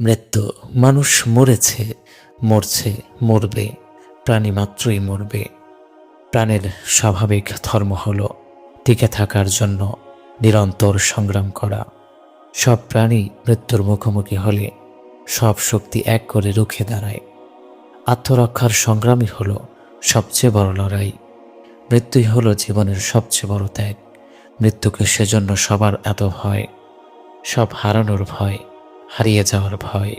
মৃত্যু। মানুষ মরেছে, মরছে, মরবে, প্রাণী মাত্রই মরবে। প্রাণের স্বাভাবিক ধর্ম হল টিকে থাকার জন্য নিরন্তর সংগ্রাম করা। সব প্রাণী মৃত্যুর মুখোমুখি হলে সব শক্তি এক করে রুখে দাঁড়ায়। আত্মরক্ষার সংগ্রামই হলো সবচেয়ে বড় লড়াই। মৃত্যুই হলো জীবনের সবচেয়ে বড় ত্যাগ। মৃত্যুকে সেজন্য সবার এত ভয় সব হারানোর ভয়। হারিয়ে যাওয়ার ভয়।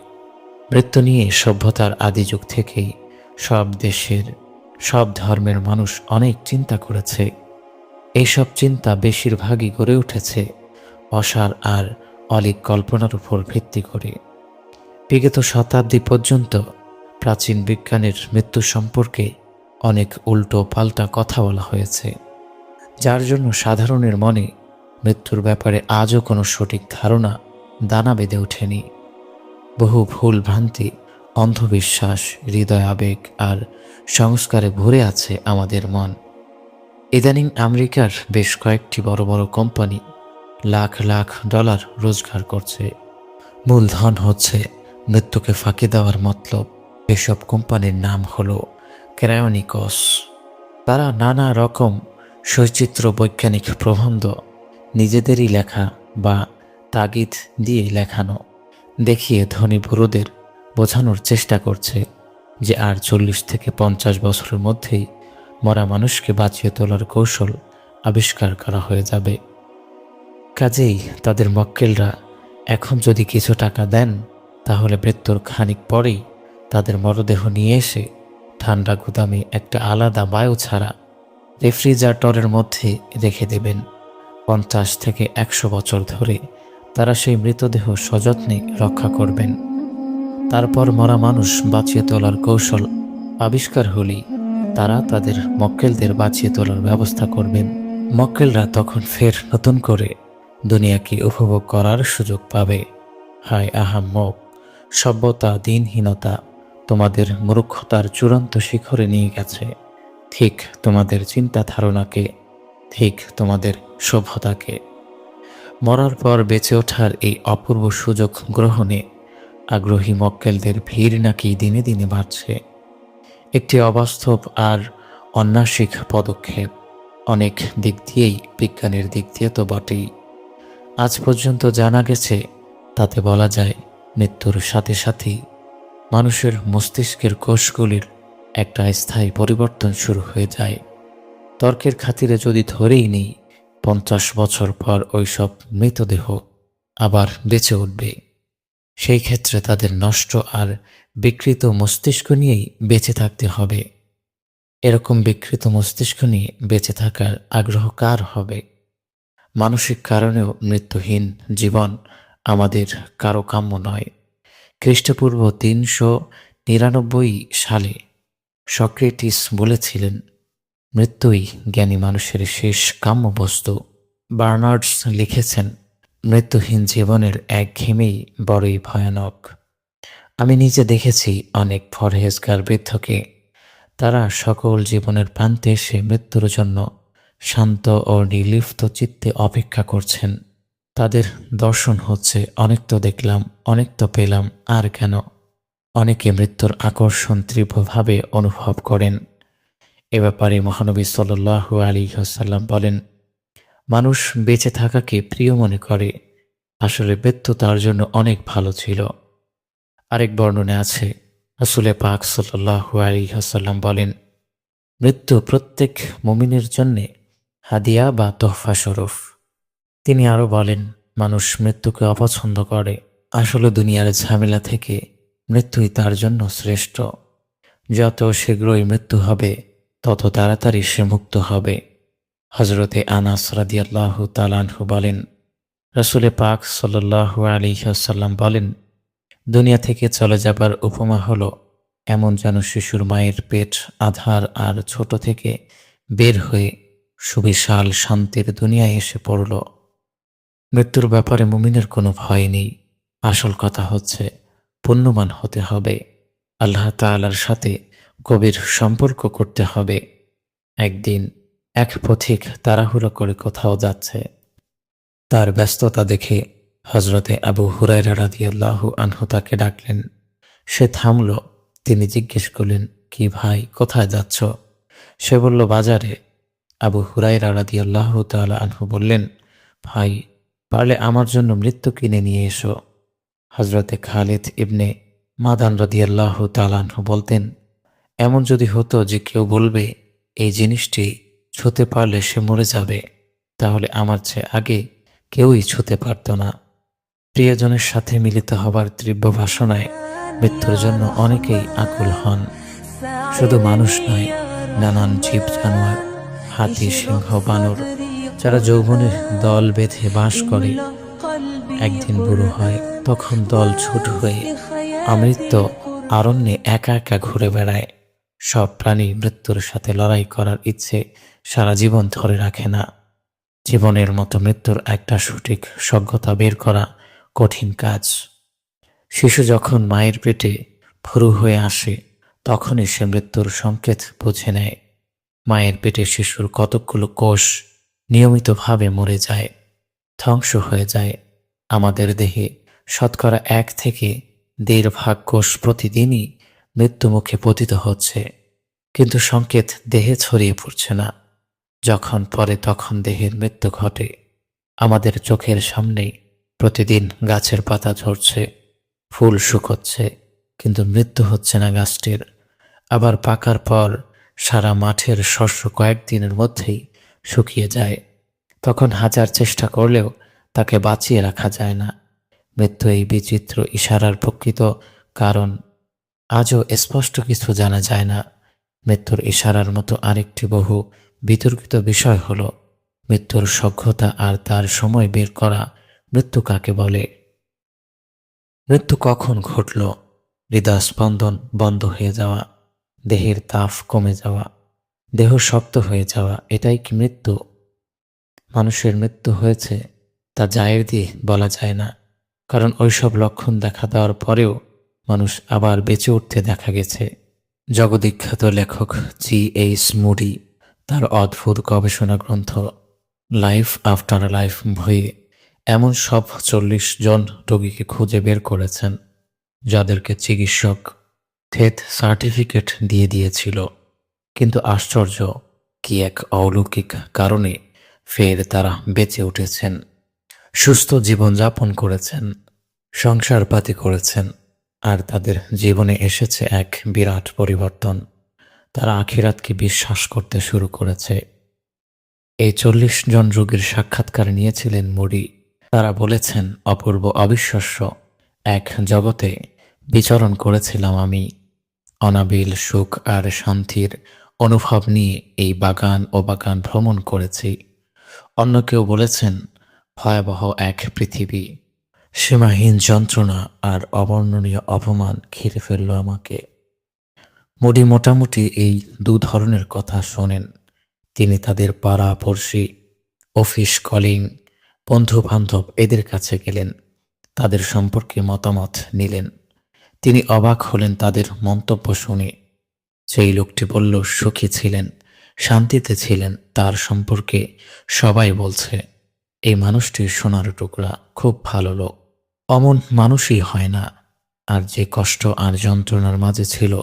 মৃত্যু নিয়ে সভ্যতার আদি যুগ থেকেই সব দেশের, সব ধর্মের মানুষ অনেক চিন্তা করেছে। এইসব চিন্তা বেশিরভাগই গড়ে উঠেছে অসার আর অলিক কল্পনার উপর ভিত্তি করে। বিগত শতাব্দী পর্যন্ত প্রাচীন বিজ্ঞানের মৃত্যু সম্পর্কে অনেক উল্টো পাল্টা কথা বলা হয়েছে, যার জন্য সাধারণের মনে মৃত্যুর ব্যাপারে আজও কোনো সঠিক ধারণা দানা বেঁধে ওঠেনি। বহু ভুল ভ্রান্তি, অন্ধবিশ্বাস, হৃদয় আবেগ আর সংস্কারে ভরে আছে আমাদের মন। ইদানিং আমেরিকার বেশ কয়েকটি বড় বড় কোম্পানি লাখ লাখ ডলার রোজগার করছে। মূলধন হচ্ছে মৃত্যুকে ফাঁকি দেওয়ার মতলব। এসব কোম্পানির নাম হলো ক্রায়োনিকস। তারা নানা রকম সচিত্র বৈজ্ঞানিক প্রবন্ধ, নিজেদেরই লেখা বা তাগিদ দিয়ে লেখানো। দেখিয়ে ধনী বুড়োদের বোঝানোর চেষ্টা করছে যে আর চল্লিশ থেকে পঞ্চাশ বছরের মধ্যেই মরা মানুষকে বাঁচিয়ে তোলার কৌশল আবিষ্কার করা হয়ে যাবে। কাজেই তাদের মক্কেলরা এখন যদি কিছু টাকা দেন, তাহলে মৃত্যুর খানিক পরেই তাদের মরদেহ নিয়ে এসে ঠান্ডা গুদামে একটা আলাদা বায়ু ছাড়া রেফ্রিজারেটরের মধ্যে রেখে দেবেন। পঞ্চাশ থেকে একশো বছর ধরে তারা সেই মৃতদেহ সযত্নে রক্ষা করবেন। তারপর মরা মানুষ বাঁচিয়ে তোলার কৌশল আবিষ্কার হলেই তারা তাদের মক্কেলদের বাঁচিয়ে তোলার ব্যবস্থা করবেন। মক্কেলরা তখন ফের নতুন করে দুনিয়াকে উপভোগ করার সুযোগ পাবে। হায় আহাম্মক সভ্যতা, দিনহীনতা তোমাদের মূর্খতার চূড়ান্ত শিখরে নিয়ে গেছে। ঠিক তোমাদের চিন্তা ধারণাকে ঠিক তোমাদের সভ্যতাকে। মরার পর বেঁচে ওঠার এই অপূর্ব সুযোগ গ্রহণে আগ্রহী মক্কেলদের ভিড় নাকি দিনে দিনে বাড়ছে। একটি অবাস্তব আর অন্যাসিক পদক্ষেপ। অনেক দিক দিয়েই বিজ্ঞানের দিক দিয়ে তো বটেই। আজ পর্যন্ত জানা গেছে, তাতে বলা যায় মৃত্যুর সাথে সাথেই মানুষের মস্তিষ্কের কোষগুলির একটা স্থায়ী পরিবর্তন শুরু হয়ে যায়। তর্কের খাতিরে যদি ধরেই নেই পঞ্চাশ বছর পর ওইসব মৃতদেহ আবার বেঁচে উঠবে। সেই ক্ষেত্রে তাদের নষ্ট আর বিকৃত মস্তিষ্ক নিয়েই বেঁচে থাকতে হবে। এরকম বিকৃত মস্তিষ্ক নিয়ে বেঁচে থাকার আগ্রহ কার হবে? মানসিক কারণেও মৃত্যুহীন জীবন আমাদের কারও কাম্য নয়। খ্রিস্টপূর্ব তিনশো নিরানব্বই সালে সক্রেটিস বলেছিলেন মৃত্যুই জ্ঞানী মানুষের শেষ কাম্য বস্তু বার্নার্ডস লিখেছেন, মৃত্যুহীন জীবনের এক ঘেমেই বড়ই ভয়ানক। আমি নিজে দেখেছি অনেক ফরহেজগার বৃদ্ধকে। তারা সকল জীবনের প্রান্তে এসে মৃত্যুর জন্য শান্ত ও নির্লিপ্ত চিত্তে অপেক্ষা করছেন। তাদের দর্শন হচ্ছে, অনেক তো দেখলাম, অনেক তো পেলাম, আর কেন? অনেকে মৃত্যুর আকর্ষণ তীব্রভাবে অনুভব করেন। এ ব্যাপারে মহানবী সাল্লু আলী হাসাল্লাম বলেন, মানুষ বেঁচে থাকাকে প্রিয় মনে করে। আসলে মৃত্যু তার জন্য অনেক ভালো ছিল। আরেক বর্ণনে আছে আসলে পাক সাল্লু আলী হাসাল্লাম বলেন, মৃত্যু প্রত্যেক মুমিনের জন্যে হাদিয়া বা তোহফা স্বরূপ। তিনি আরও বলেন, মানুষ মৃত্যুকে অপছন্দ করে। আসলে দুনিয়ার ঝামেলা থেকে মৃত্যুই তার জন্য শ্রেষ্ঠ। যত শীঘ্রই মৃত্যু হবে তত তাড়াতাড়ি সে মুক্ত হবে। হজরতে আনাস রাদিয়াল্লাহ তালানহু বলেন, রসুলে পাক সাল্লাহ আলী সাল্লাম বলেন, দুনিয়া থেকে চলে যাবার উপমা হলো এমন যেন শিশুর মায়ের পেট আধার আর ছোট থেকে বের হয়ে সুবিশাল শান্তির দুনিয়ায় এসে পড়ল। মৃত্যুর ব্যাপারে মুমিনের কোনো ভয় নেই। আসল কথা হচ্ছে পুণ্যমান হতে হবে। আল্লাহ তালার সাথে গভীর সম্পর্ক করতে হবে। একদিন এক পথিক তাড়াহুড়ো করে কোথাও যাচ্ছে। তার ব্যস্ততা দেখে হজরতে আবু হুরায়রা রাদিয়াল্লাহু আনহু তাকে ডাকলেন। সে থামল, তিনি জিজ্ঞেস করলেন, কি ভাই, কোথায় যাচ্ছ? সে বলল, বাজারে। আবু হুরায়রা রাদিয়াল্লাহু তাআলা আনহু বললেন, ভাই, পারলে আমার জন্য মৃত্যু কিনে নিয়ে এসো। হজরতে খালিদ ইবনে মাদান রাদিয়াল্লাহু তাআলা আনহু বলতেন এমন যদি হতো যে কেউ বলবে, এই জিনিসটি ছুতে পারলে সে মরে যাবে, তাহলে আমার চেয়ে আগে কেউই ছুতে পারত না। প্রিয়জনের সাথে মিলিত হবার তীব্র বাসনায় মৃত্যুর জন্য অনেকেই আকুল হন। শুধু মানুষ নয়, নানান জীব জানোয়ার, হাতি, সিংহ, বানর, যারা যৌবনে দল বেঁধে বাস করে। একদিন বুড়ো হয়, তখন দল ছুট হয়ে আমৃত্য আরণ্যে একা একা ঘুরে বেড়ায়। সব প্রাণী মৃত্যুর সাথে লড়াই করার ইচ্ছে সারা জীবন ধরে রাখে না। জীবনের মতো মৃত্যুর একটা সঠিক সজ্ঞতা বের করা কঠিন কাজ। শিশু যখন মায়ের পেটে ফুরু হয়ে আসে, তখনই সে মৃত্যুর সংকেত বুঝে নেয়। মায়ের পেটে শিশুর কতকগুলো কোষ নিয়মিতভাবে মরে যায়, ধ্বংস হয়ে যায়। আমাদের দেহে শতকরা এক থেকে দেড় ভাগ কোষ প্রতিদিনই মৃত্যুমুখে পতিত হচ্ছে, কিন্তু সংকেত দেহে ছড়িয়ে পড়ছে না। যখন পরে তখন দেহের মৃত্যু ঘটে। আমাদের চোখের সামনেই প্রতিদিন গাছের পাতা ঝরছে, ফুল শুকোচ্ছে, কিন্তু মৃত্যু হচ্ছে না গাছটির। আবার পাকার পর সারা মাঠের শস্য কয়েকদিনের মধ্যেই শুকিয়ে যায়। তখন হাজার চেষ্টা করলেও তাকে বাঁচিয়ে রাখা যায় না। মৃত্যু এই বিচিত্র ইশারার প্রকৃত কারণ আজও স্পষ্ট কিছু জানা যায় না। মৃত্যুর ইশারার মতো আরেকটি বহু বিতর্কিত বিষয় হল, মৃত্যুর সভ্যতা আর তার সময় বের করা মৃত্যু কাকে বলে? মৃত্যু কখন ঘটল? হৃদয়স্পন্দন বন্ধ হয়ে যাওয়া, দেহের তাপ কমে যাওয়া, দেহ শক্ত হয়ে যাওয়া, এটাই কি মৃত্যু? মানুষের মৃত্যু হয়েছে তা জায়ের দিয়ে বলা যায় না, কারণ ওইসব লক্ষণ দেখা দেওয়ার পরেও মানুষ আবার বেঁচে উঠতে দেখা গেছে। জগবিখ্যাত লেখক জি এইচ মুডি, তার অদ্ভুত গবেষণা গ্রন্থ লাইফ আফটার লাইফ বইয়ে এমন সব চল্লিশ জন রোগীকে খুঁজে বের করেছেন, যাদেরকে চিকিৎসক থেত সার্টিফিকেট দিয়ে দিয়েছিল। কিন্তু আশ্চর্য কি এক অলৌকিক কারণে ফের তারা বেঁচে উঠেছেন। সুস্থ জীবনযাপন করেছেন, সংসারপাতি করেছেন আর তাদের জীবনে এসেছে এক বিরাট পরিবর্তন। তারা আখিরাতকে বিশ্বাস করতে শুরু করেছে। এই চল্লিশ জন রোগীর সাক্ষাৎকার নিয়েছিলেন মুড়ি। তারা বলেছেন, অপূর্ব অবিশ্বাস্য। এক জগতে বিচরণ করেছিলাম আমি। অনাবিল সুখ আর শান্তির অনুভব নিয়ে এই বাগান ও বাগান ভ্রমণ করেছি। অন্য কেউ বলেছেন, ভয়াবহ এক পৃথিবী। সীমাহীন যন্ত্রণা আর অবর্ণনীয় অপমান ঘিরে ফেলল আমাকে। মুডি মোটামুটি এই দু ধরনের কথা শোনেন। তিনি তাদের পাড়া পড়শি অফিস কলিং বন্ধু বান্ধব এদের কাছে গেলেন। তাদের সম্পর্কে মতামত নিলেন। তিনি অবাক হলেন তাদের মন্তব্য শুনে। সেই লোকটি বলল, সুখী ছিলেন, শান্তিতে ছিলেন, তার সম্পর্কে সবাই বলছে, এই মানুষটি সোনার টুকরা, খুব ভালো লোক। অমন মানুষই হয় না। আর যে কষ্ট আর যন্ত্রণার মাঝে ছিল,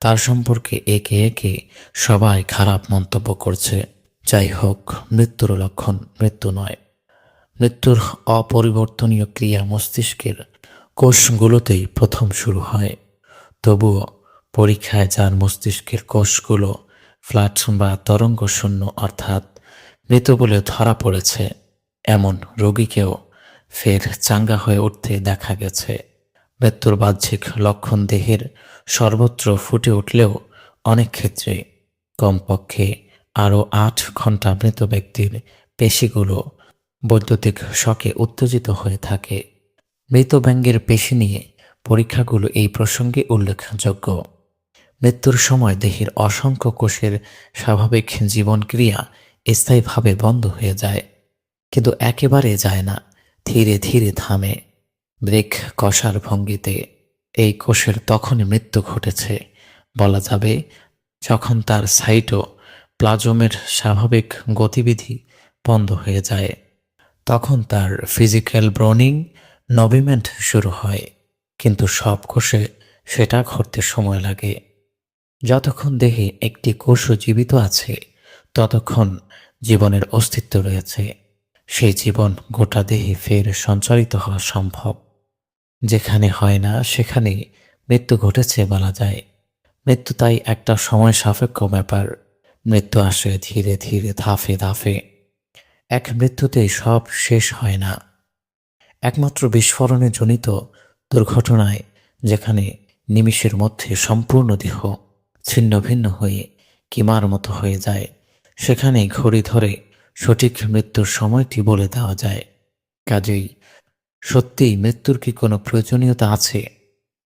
তার সম্পর্কে একে একে সবাই খারাপ মন্তব্য করছে। যাই হোক, মৃত্যুর লক্ষণ মৃত্যু নয়। মৃত্যুর অপরিবর্তনীয় ক্রিয়া মস্তিষ্কের কোষগুলোতেই প্রথম শুরু হয়। তবুও পরীক্ষায় যার মস্তিষ্কের কোষগুলো ফ্ল্যাট বা তরঙ্গ শূন্য অর্থাৎ মৃত বলে ধরা পড়েছে, এমন রোগীকেও ফের চাঙ্গা হয়ে উঠতে দেখা গেছে। মৃত্যুর বাহ্যিক লক্ষণ দেহের সর্বত্র ফুটে উঠলেও অনেক ক্ষেত্রে কমপক্ষে আরও আট ঘণ্টা মৃত ব্যক্তির পেশিগুলো বৈদ্যুতিক শকে উত্তেজিত হয়ে থাকে। মৃত ব্যঙ্গের পেশি নিয়ে পরীক্ষাগুলো এই প্রসঙ্গে উল্লেখযোগ্য। মৃত্যুর সময় দেহের অসংখ্য কোষের স্বাভাবিক জীবনক্রিয়া স্থায়ীভাবে বন্ধ হয়ে যায়, কিন্তু একেবারে যায় না। ধীরে ধীরে থামে। ব্রেক কষার ভঙ্গিতে, এই কোষের তখনই মৃত্যু ঘটেছে। বলা যাবে, যখন তার সাইটো প্লাজমের স্বাভাবিক গতিবিধি বন্ধ হয়ে যায়, তখন তার ফিজিক্যাল ব্রনিং নভিমেন্ট শুরু হয়, কিন্তু সব কোষে সেটা ঘটতে সময় লাগে। যতক্ষণ দেহে একটি কোষও জীবিত আছে, ততক্ষণ জীবনের অস্তিত্ব রয়েছে। সেই জীবন গোটা দেহে ফের সঞ্চারিত হওয়া সম্ভব। যেখানে হয় না সেখানে মৃত্যু ঘটেছে বলা যায়। মৃত্যু তাই একটা সময় সাপেক্ষ ব্যাপার। মৃত্যু আসে ধীরে ধীরে ধাফে ধাফে এক মৃত্যুতেই সব শেষ হয় না। একমাত্র বিস্ফোরণে জনিত দুর্ঘটনায়, যেখানে নিমিষের মধ্যে সম্পূর্ণ দেহ ছিন্ন ভিন্ন হয়ে কিমার মতো হয়ে যায় সেখানে ঘড়ি ধরে সঠিক মৃত্যুর সময়টি বলে দেওয়া যায়। কাজেই সত্যিই মৃত্যুর কি কোনো প্রয়োজনীয়তা আছে?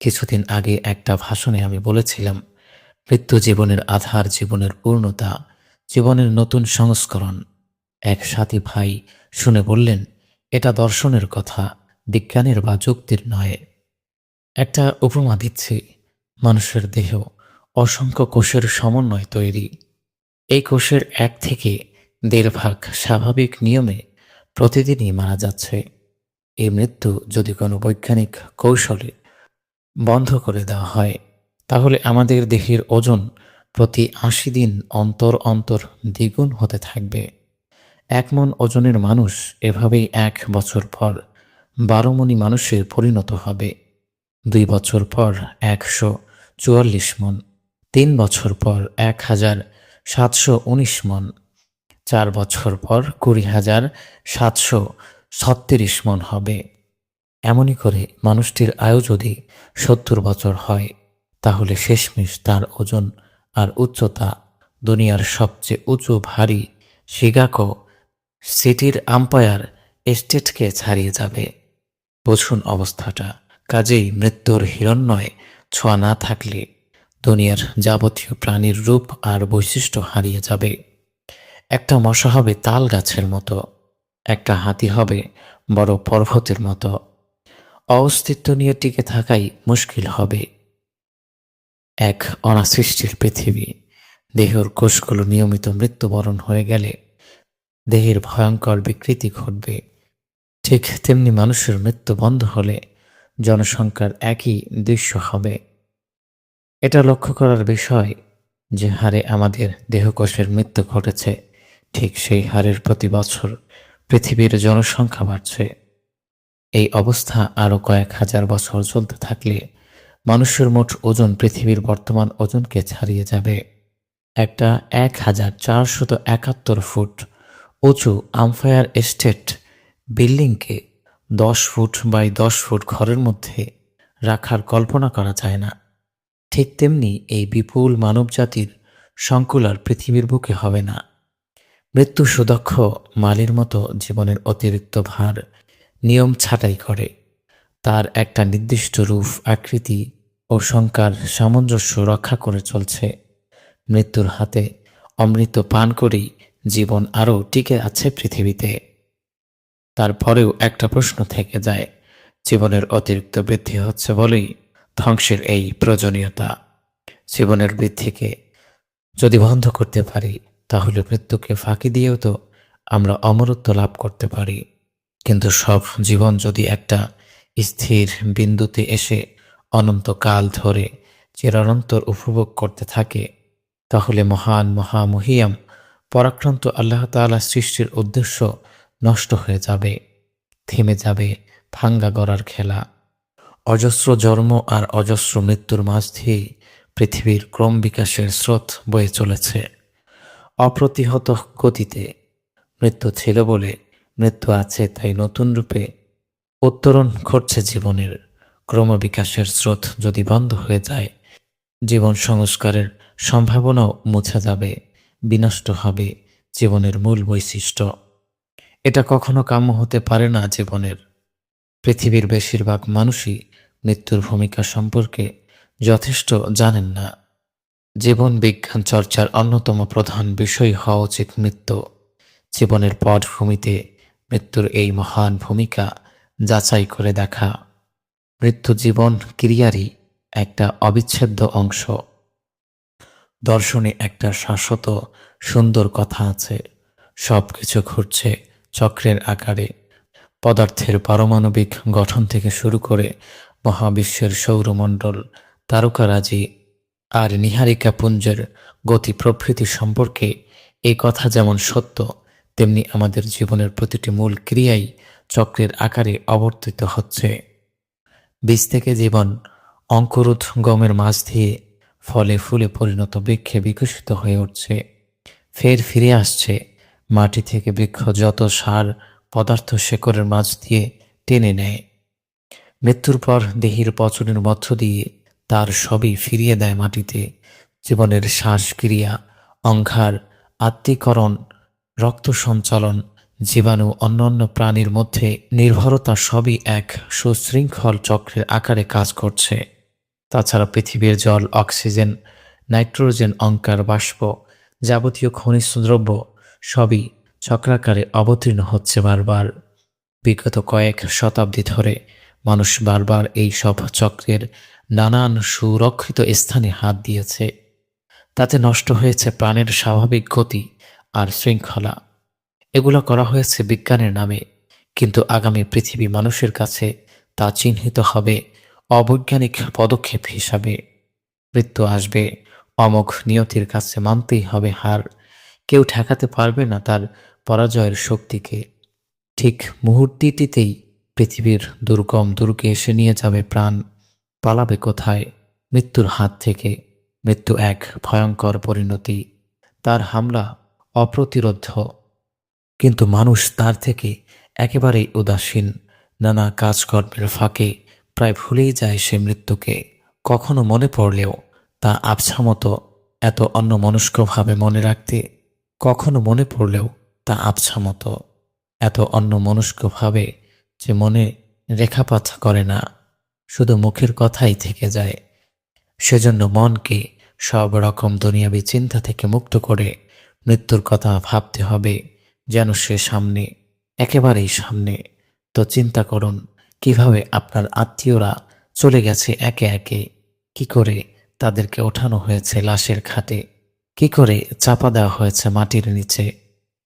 কিছুদিন আগে একটা ভাষণে আমি বলেছিলাম, মৃত্যু জীবনের আধার, জীবনের পূর্ণতা, জীবনের নতুন সংস্করণ। এক সাথী ভাই শুনে বললেন, এটা দর্শনের কথা, বিজ্ঞানের বা যুক্তির নয়। একটা উপমা দিচ্ছি, মানুষের দেহ, অসংখ্য কোষের সমন্বয় তৈরি। এই কোষের এক থেকে দেড় ভাগ স্বাভাবিক নিয়মে প্রতিদিনই মারা যাচ্ছে। এই মৃত্যু যদি কোনো বৈজ্ঞানিক কৌশলে বন্ধ করে দেওয়া হয়, তাহলে আমাদের দেহের ওজন প্রতি আশি দিন অন্তর অন্তর দ্বিগুণ হতে থাকবে। এক মন ওজনের মানুষ এভাবেই এক বছর পর বারো মনি মানুষের পরিণত হবে। দুই বছর পর একশো চুয়াল্লিশ মন, তিন বছর পর এক হাজার সাতশো উনিশ মন। চার বছর পর কুড়ি হাজার সাতশো ছত্রিশ মন হবে। এমনই করে মানুষটির আয়ু যদি সত্তর বছর হয়, তাহলে শেষমেশ তার ওজন আর উচ্চতা দুনিয়ার সবচেয়ে উঁচু ভারী শিগাকো সিটির আম্পায়ার এস্টেটকে ছাড়িয়ে যাবে। বুঝুন অবস্থাটা, কাজেই মৃত্যুর হিরণ্ময় ছোঁয়া না থাকলে দুনিয়ার যাবতীয় প্রাণীর রূপ আর বৈশিষ্ট্য হারিয়ে যাবে। একটা মশা হবে তাল গাছের মতো, একটা হাতি হবে বড় পর্বতের মতো। অস্তিত্ব নিয়ে টিকে থাকাই মুশকিল হবে। এক অনাসৃষ্টির পৃথিবী, দেহের কোষগুলো নিয়মিত মৃত্যুবরণ হয়ে গেলে দেহের ভয়ঙ্কর বিকৃতি ঘটবে। ঠিক তেমনি মানুষের মৃত্যু বন্ধ হলে জনসংখ্যার একই দৃশ্য হবে। এটা লক্ষ্য করার বিষয় যে হারে আমাদের দেহকোষের মৃত্যু ঘটেছে। ঠিক সেই হারের প্রতি বছর পৃথিবীর জনসংখ্যা বাড়ছে। এই অবস্থা আরও কয়েক হাজার বছর চলতে থাকলে মানুষের মোট ওজন পৃথিবীর বর্তমান ওজনকে ছাড়িয়ে যাবে। একটা এক হাজার চারশত একাত্তর ফুট উঁচু আমফায়ার এস্টেট বিল্ডিংকে দশ ফুট বাই দশ ফুট ঘরের মধ্যে রাখার কল্পনা করা যায় না। ঠিক তেমনি এই বিপুল মানবজাতির সংকুলার পৃথিবীর বুকে হবে না। মৃত্যু সুদক্ষ মালির মতো জীবনের অতিরিক্ত ভার নিয়ম ছাঁটাই করে। তার একটা নির্দিষ্ট রূপ, আকৃতি ও সংকার সামঞ্জস্য রক্ষা করে চলছে। মৃত্যুর হাতে অমৃত পান করেই জীবন আরও টিকে আছে পৃথিবীতে। তারপরেও একটা প্রশ্ন থেকে যায়, জীবনের অতিরিক্ত বৃদ্ধি হচ্ছে বলেই ধ্বংসের এই প্রয়োজনীয়তা। জীবনের বৃদ্ধিকে যদি বন্ধ করতে পারি তাহলে মৃত্যুকে ফাঁকি দিয়েও তো আমরা অমরত্ব লাভ করতে পারি। কিন্তু সব জীবন যদি একটা স্থির বিন্দুতে এসে অনন্তকাল ধরে চিরানন্তর উপভোগ করতে থাকে, তাহলে মহান মহামহিয়াম পরাক্রান্ত আল্লাহ তাআলা সৃষ্টির উদ্দেশ্য নষ্ট হয়ে যাবে, থেমে যাবে ভাঙ্গা গড়ার খেলা। অজস্র জন্ম আর অজস্র মৃত্যুর মাঝ দিয়েই পৃথিবীর ক্রম বিকাশের স্রোত বয়ে চলেছে। অপ্রতিহত গতিতে মৃত্যু ছিল বলে মৃত্যু আছে তাই নতুন রূপে উত্তরণ ঘটছে জীবনের। ক্রমবিকাশের স্রোত যদি বন্ধ হয়ে যায়, জীবন সংস্কারের সম্ভাবনাও মুছে যাবে, বিনষ্ট হবে জীবনের মূল বৈশিষ্ট্য। এটা কখনো কাম্য হতে পারে না জীবনের। পৃথিবীর বেশিরভাগ মানুষই মৃত্যুর ভূমিকা সম্পর্কে যথেষ্ট জানেন না। জীবন বিজ্ঞান চর্চার অন্যতম প্রধান বিষয় হওয়া উচিত মৃত্যু। জীবনের পটভূমিতে মৃত্যুর এই মহান ভূমিকা যাচাই করে দেখা। মৃত্যু জীবন ক্রিয়ারই একটা অবিচ্ছেদ্য অংশ। দর্শনে একটা শাশ্বত, সুন্দর কথা আছে। সব কিছু ঘুরছে চক্রের আকারে। পদার্থের পারমাণবিক গঠন থেকে শুরু করে মহাবিশ্বের সৌরমণ্ডল, তারকারাজি আর নিহারিকা পুঞ্জের গতি প্রভৃতি সম্পর্কে এই কথা যেমন সত্য, তেমনি আমাদের জীবনের প্রতিটি মূল ক্রিয়াই চক্রের আকারে অবর্তিত হচ্ছে। বীজ থেকে জীবন অঙ্কুরোধ গমের মাছ দিয়ে ফলে ফুলে পরিণত বৃক্ষে বিকশিত হয়ে উঠছে। ফের ফিরে আসছে মাটি থেকে বৃক্ষ যত সার, পদার্থ শেকড়ের মাঝ দিয়ে টেনে নেয়। মৃত্যুর পর দেহির পচনের মধ্য দিয়ে তার সবই ফিরিয়ে দেয় মাটিতে। জীবনের শ্বাসক্রিয়া অঙ্ঘার আত্মীকরণ, রক্ত সঞ্চালন, জীবাণু অন্যান্য প্রাণীর মধ্যে নির্ভরতা সবই এক সুশৃঙ্খল চক্রের আকারে কাজ করছে। তাছাড়া পৃথিবীর জল, অক্সিজেন, নাইট্রোজেন, অঙ্কার, বাষ্প যাবতীয় খনিজ দ্রব্য সবই চক্রাকারে অবতীর্ণ হচ্ছে বারবার। বিগত কয়েক শতাব্দী ধরে মানুষ বারবার এই সব চক্রের নানান সুরক্ষিত স্থানে হাত দিয়েছে। তাতে নষ্ট হয়েছে প্রাণের স্বাভাবিক গতি আর শৃঙ্খলা। এগুলো করা হয়েছে বিজ্ঞানের নামে, কিন্তু আগামী পৃথিবী মানুষের কাছে তা চিহ্নিত হবে অবৈজ্ঞানিক পদক্ষেপ হিসাবে। মৃত্যু আসবে, অমোঘ নিয়তির কাছে মানতেই হবে হার। কেউ ঠেকাতে পারবে না তার পরাজয়ের শক্তিকে। ঠিক মুহূর্তটিতেই পৃথিবীর দুর্গম দুর্গে এসে নিয়ে যাবে প্রাণ। পালাবে কোথায়? মৃত্যুর হাত থেকে মৃত্যু এক ভয়ঙ্কর পরিণতি। তার হামলা অপ্রতিরোধ। কিন্তু মানুষ তার থেকে একেবারেই উদাসীন। নানা কাজকর্মের ফাঁকে প্রায় ভুলেই যায় সে মৃত্যুকে। কখনো মনে পড়লেও তা আবছা মতো এত অন্যমনস্কভাবে মনে রাখতে কখনো মনে পড়লেও তা আবছা মতো এত অন্যমনস্কভাবে যে মনে রেখাপাত করে না। শুধু মুখের কথাই থেকে যায়। সেজন্য মনকে সব রকম দুনিয়াবী চিন্তা থেকে মুক্ত করে মৃত্যুর কথা ভাবতে হবে, যেন সে সামনে, একেবারেই সামনে। তো চিন্তা করুন, কীভাবে আপনার আত্মীয়রা চলে গেছে একে একে? কি করে তাদেরকে ওঠানো হয়েছে লাশের খাটে? কি করে চাপা দেওয়া হয়েছে মাটির নিচে?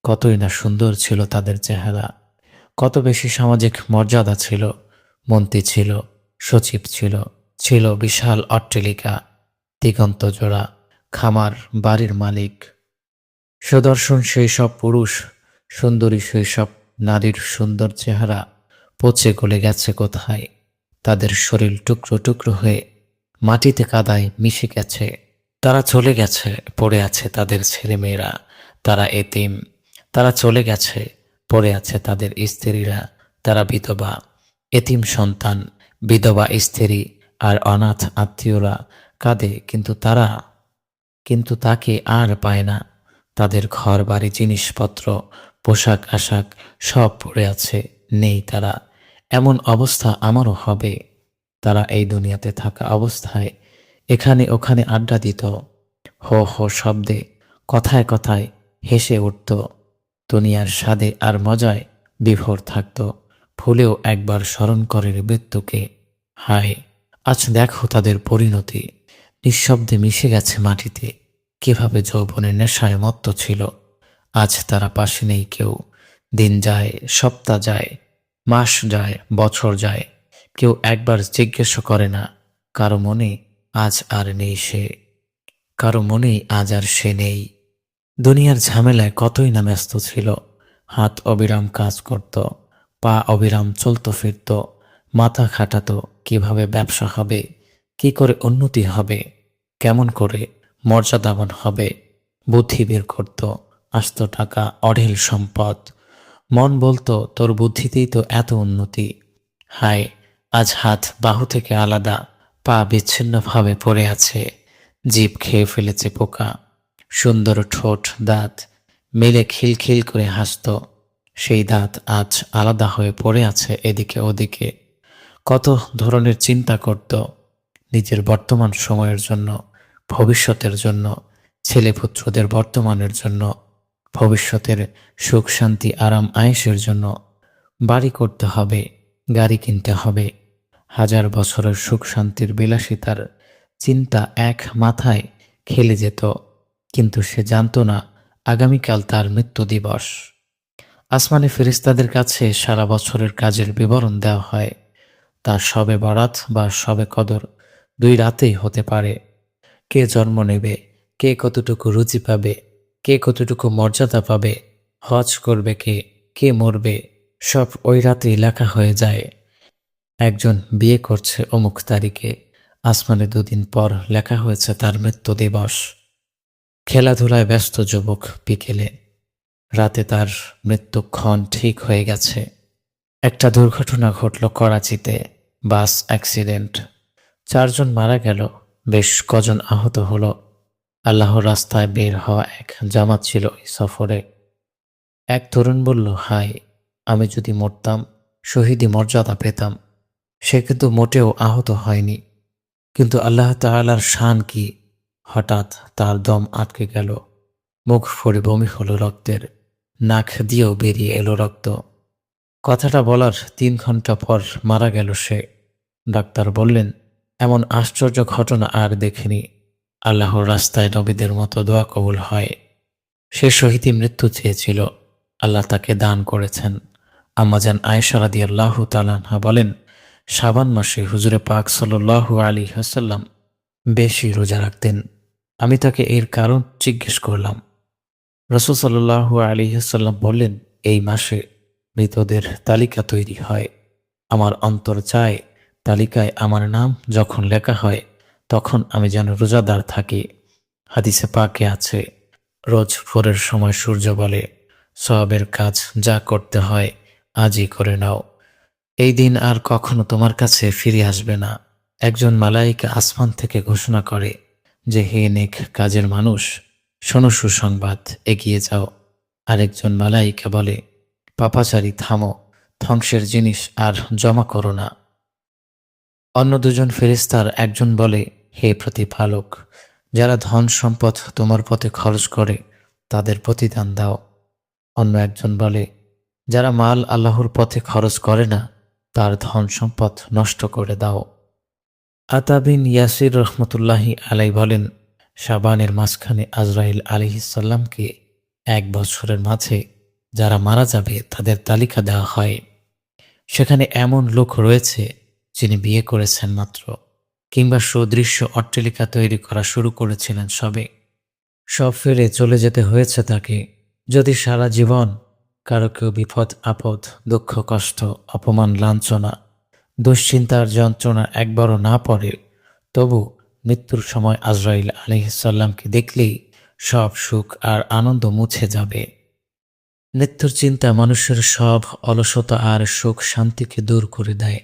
কতই না সুন্দর ছিল তাদের চেহারা। কত বেশি সামাজিক মর্যাদা ছিল মন্ত্রী ছিল। সচিব ছিল ছিল বিশাল অট্টালিকা, দিগন্ত জোড়া, খামার, বাড়ির মালিক। সুদর্শন সেই সব পুরুষ, সুন্দরী সব নারীর সুন্দর চেহারা পচে গলে গেছে কোথায়? তাদের শরীর টুকরো টুকরো হয়ে মাটিতে কাদায় মিশে গেছে। তারা চলে গেছে, পড়ে আছে তাদের ছেলেমেয়েরা। তারা এতিম। তারা চলে গেছে, পড়ে আছে তাদের স্ত্রীরা। তারা বিধবা, এতিম সন্তান। বিধবা, স্ত্রী আর অনাথ আত্মীয়রা কাঁদে, কিন্তু তারা, কিন্তু তাকে আর পায় না। তাদের ঘর, বাড়ি, জিনিসপত্র, পোশাক, আশাক সব পড়ে আছে, নেই তারা। এমন অবস্থা আমারও হবে। তারা এই দুনিয়াতে থাকা অবস্থায় এখানে ওখানে আড্ডা দিত, হো হো শব্দে, কথায় কথায় হেসে উঠত। দুনিয়ার স্বাদে আর মজায় বিভোর থাকত। ভুলেও একবার স্মরণ করে মৃত্যুকে হায়, আজ দেখো তাদের পরিণতি। নিঃশব্দে মিশে গেছে মাটিতে। কীভাবে যৌবনের নেশায় মত্ত ছিল। আজ তারা পাশে নেই কেউ। দিন যায়, সপ্তাহ যায়, মাস যায়, বছর যায়। কেউ একবার জিজ্ঞেস করে না, কারও মনে আজ আর নেই সে। কারও মনেই আজ আর সে নেই। দুনিয়ার ঝামেলায় কতই না ব্যস্ত ছিল। হাত অবিরাম কাজ করত। পা অবিরাম চলতো, ফিরত, মাথা খাটাত, কীভাবে ব্যবসা হবে, কি করে উন্নতি হবে, কেমন করে মর্যাদাবান হবে, বুদ্ধি বের করত, আস্ত টাকা, অঢেল সম্পদ। মন বলতো, তোর বুদ্ধিতেই তো এত উন্নতি। হায়, আজ হাত বাহু থেকে আলাদা, পা বিচ্ছিন্নভাবে পড়ে আছে জিভ খেয়ে ফেলেছে পোকা। সুন্দর ঠোঁট, দাঁত, মেলে খিলখিল করে হাসত। সেই দাঁত আজ আলাদা হয়ে পড়ে আছে এদিকে ওদিকে। কত ধরনের চিন্তা করত নিজের বর্তমান সময়ের জন্য, ভবিষ্যতের জন্য, ছেলেপুত্রদের বর্তমানের জন্য, ভবিষ্যতের সুখ, শান্তি, আরাম, আয়েসের জন্য। বাড়ি করতে হবে, গাড়ি কিনতে হবে। হাজার বছরের সুখ, শান্তির বিলাসিতার চিন্তা এক মাথায় খেলে যেত, কিন্তু সে জানত না আগামীকাল তার মৃত্যু দিবস। আসমানি ফেরিস্তাদের কাছে সারা বছরের কাজের বিবরণ দেওয়া হয়। তা সবে বরাত বা সবে কদর দুই রাতেই হতে পারে। কে জন্ম নেবে, কে কতটুকু রুচি পাবে, কে কতটুকু মর্যাদা পাবে, হজ করবে কে কে মরবে, সব ওই রাতেই লেখা হয়ে যায়। একজন বিয়ে করছে অমুক তারিখে, আসমানে দুদিন পর লেখা হয়েছে তার মৃত্যু দিবস। খেলাধুলায় ব্যস্ত যুবক বিকেলে রাতে তার মৃত্যুক্ষণ ঠিক হয়ে গেছে। একটা দুর্ঘটনা ঘটল করাচিতে, বাস অ্যাক্সিডেন্ট। চারজন মারা গেল, বেশ কজন আহত হলো। আল্লাহর রাস্তায় বের হওয়া এক জামাত ছিল এই সফরে। এক তরুণ বলল হাই আমি যদি মরতাম, শহীদি মর্যাদা পেতাম। সে কিন্তু মোটেও আহত হয়নি। কিন্তু আল্লাহ তাআলার শান কি? হঠাৎ তার দম আটকে গেল। মুখ ফোড়ে বমি হলো রক্তের। নাক দিয়েও বেরিয়ে এলো রক্ত। কথাটা বলার তিন ঘণ্টা পর মারা গেল সে। ডাক্তার বললেন, এমন আশ্চর্য ঘটনা আর দেখিনি। আল্লাহর রাস্তায় নবীদের মতো দোয়া কবুল হয়। সে শহীদি মৃত্যু চেয়েছিল। আল্লাহ তাকে দান করেছেন। আম্মাজান আয়েশারাদি আল্লাহ তালানহা বলেন শাবান মাসে হুজুরে পাক সাল্লাহু আলী হাসাল্লাম বেশি রোজা রাখতেন। আমি তাকে এর কারণ জিজ্ঞেস করলাম। রসুল সাল্লাহু আলী হাসাল্লাম বললেন, এই মাসে মৃতদের তালিকা তৈরি হয়। আমার অন্তর চায় তালিকায় আমার নাম যখন লেখা হয়, তখন আমি যেন রোজাদার থাকি। হাদিসে পাকে আছে, রোজ ভোরের সময় সূর্য বলে সবের কাজ যা করতে হয় আজই করে নাও। এই দিন আর কখনো তোমার কাছে ফিরে আসবে না। একজন মালাইকা আসমান থেকে ঘোষণা করে যে, হে নেক কাজের মানুষ শোনো সুসংবাদ, এগিয়ে যাও। আরেকজন মালাইকা বলে, পাপাচারী, থামো, ধ্বংসের জিনিস আর জমা করো না। অন্য দুজন ফেরিস্তার একজন বলে, হে প্রতিপালক, যারা ধন সম্পদ তোমার পথে খরচ করে, তাদের প্রতিদান দাও। অন্য একজন বলে, যারা মাল আল্লাহর পথে খরচ করে না, তার ধন সম্পদ নষ্ট করে দাও। আতাবিন ইয়াসির রহমতুল্লাহি আলাই বলেন শাবানের মাঝখানে আজরাইল আলিহিসাল্লামকে এক বছরের মাঝে যারা মারা যাবে তাদের তালিকা দেওয়া হয়। সেখানে এমন লোক রয়েছে যিনি বিয়ে করেছেন মাত্র কিংবা সুদৃশ্য অট্টালিকা তৈরি করা শুরু করেছিলেন সবে। সব ফেলে চলে যেতে হয়েছে তাকে। যদি সারা জীবন কারও কেউ বিপদ, আপদ, দুঃখ, কষ্ট, অপমান, লাঞ্ছনা, দুশ্চিন্তার যন্ত্রণা একবারও না পড়ে, তবু মৃত্যুর সময় আজরাইল আলহিসাল্লামকে দেখলেই সব সুখ আর আনন্দ মুছে যাবে। মৃত্যুর চিন্তা মানুষের সব অলসতা আর সুখ শান্তিকে দূর করে দেয়।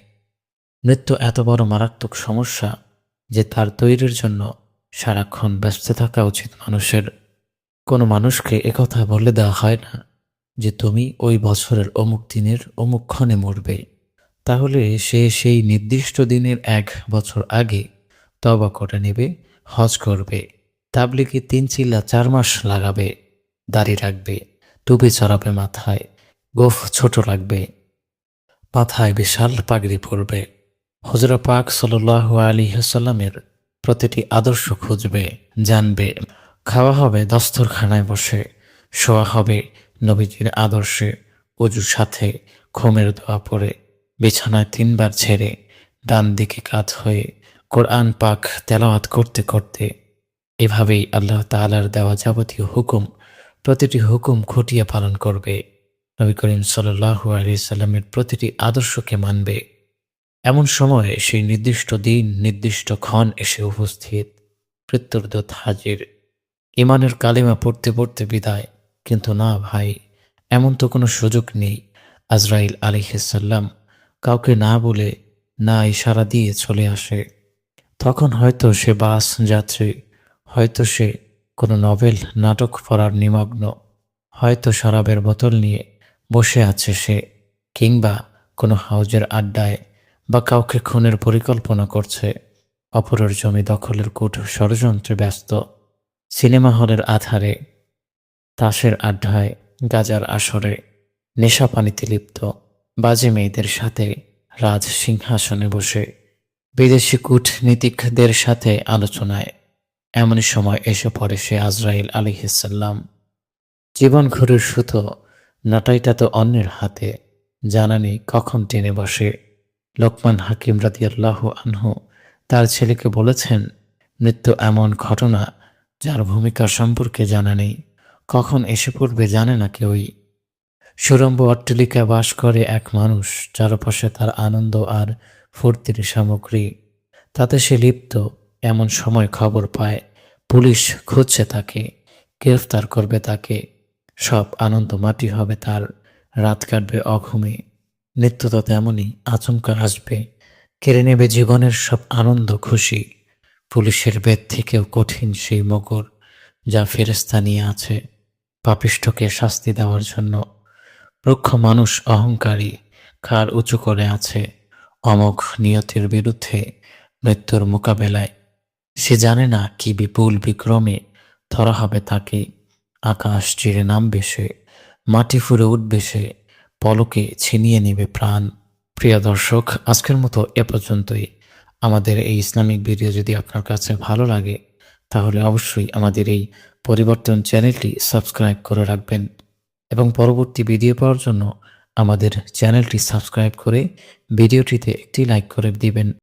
মৃত্যু এত বড় মারাত্মক সমস্যা যে তার তৈরির জন্য সারাক্ষণ ব্যস্ত থাকা উচিত মানুষের। কোনো মানুষকে একথা বলে দেওয়া হয় না যে তুমি ওই বছরের অমুক দিনের অমুক ক্ষণে মরবে। তাহলে সে সেই নির্দিষ্ট দিনের এক বছর আগে তবা করে নেবে, হজ করবে তাবলিকে তিন চিল্লা চার মাস লাগাবে, দাড়ি রাখবে, টুপি চড়াবে মাথায়, গোফ ছোট রাখবে মাথায় বিশাল পাগড়ি পরবে। হজরা পাক সাল্লাহু আলী হাসাল্লামের প্রতিটি আদর্শ খুঁজবে, জানবে। খাওয়া হবে দস্তরখানায় বসে, শোয়া হবে নবীজির আদর্শে অজুর সাথে ঘুমের দোয়া পড়ে, বিছানায় তিনবার ছেড়ে ডান দিকে কাত হয়ে কোরআন পাক তেলাওয়াত করতে করতে এভাবেই আল্লাহ তালার দেওয়া যাবতীয় হুকুম, প্রতিটি হুকুম খুঁটিয়ে পালন করবে। নবী করিম সাল্লাহু আলি সাল্লামের প্রতিটি আদর্শকে মানবে। এমন সময়ে সেই নির্দিষ্ট দিন, নির্দিষ্ট ক্ষণ এসে উপস্থিত। মৃত্যুর্দত হাজির ইমানের কালিমা পড়তে পড়তে বিদায়। কিন্তু না ভাই, এমন তো কোনো সুযোগ নেই। আজরাইল আলিহাল্লাম কাউকে না বলে, না ইশারা দিয়ে চলে আসে। তখন হয়তো সে বাস যাত্রী, হয়তো সে কোনো নভেল, নাটক পড়ার নিমগ্ন, হয়তো শরাবের বোতল নিয়ে বসে আছে সে, কিংবা কোনো হাউজের আড্ডায় বা কাউকে খুনের পরিকল্পনা করছে। অপরের জমি দখলের কূট ষড়যন্ত্রে ব্যস্ত। সিনেমা হলের আধারে, তাসের আড্ডায়, গাজার আসরে নেশা পানিতে লিপ্ত, বাজে মেয়েদের সাথে রাজ সিংহাসনে বসে। বিদেশি কূটনীতিকদের সাথে আলোচনায় এমনই সময় এসে পড়ে সে আজরাইল আলিহিসাল্লাম জীবন ঘুরের সুতো নাটাইটা তো অন্যের হাতে জানা নেই কখন টেনে বসে। লোকমান হাকিম রাদিয়াল্লাহ আনহু তার ছেলেকে বলেছেন, মৃত্যু এমন ঘটনা যার ভূমিকা সম্পর্কে জানা নেই, কখন এসে পড়বে জানে না কেউই। সুরম্ভ অট্টালিকায় বাস করে এক মানুষ চারপাশে তার আনন্দ আর ফুর্তির সামগ্রী। তাতে সে লিপ্ত, এমন সময় খবর পায়, পুলিশ খুঁজছে তাকে, গ্রেফতার করবে তাকে। সব আনন্দ মাটি হবে তার, রাত কাটবে অঘুমে। মৃত্যু তো তেমনই আচমকা আসবে। কেড়ে নেবে জীবনের সব আনন্দ খুশি। পুলিশের বেদ থেকেও কঠিন সেই মগর যা ফেরেস্তা নিয়ে আছে। পাপিষ্ঠকে শাস্তি দেওয়ার জন্য, রুক্ষ মানুষ অহংকারী, খার উঁচু করে আছে। অমোঘ নিয়তির বিরুদ্ধে মৃত্যুর মোকাবেলায়। সে জানে না কি বিপুল বিক্রমে ধরা হবে তাকে। আকাশ চিরে নামবে সে, মাটি ফুরে উঠবে সে, পলকে ছিনিয়ে নেবে প্রাণ। প্রিয় দর্শক, আজকের মতো এ পর্যন্তই। আমাদের এই ইসলামিক ভিডিও যদি আপনার কাছে ভালো লাগে, তাহলে অবশ্যই আমাদের এই পরিবর্তন চ্যানেলটি সাবস্ক্রাইব করে রাখবেন। এবং পরবর্তী ভিডিও পাওয়ার জন্য আমাদের চ্যানেলটি সাবস্ক্রাইব করে ভিডিওটিতে একটি লাইক করে দিবেন।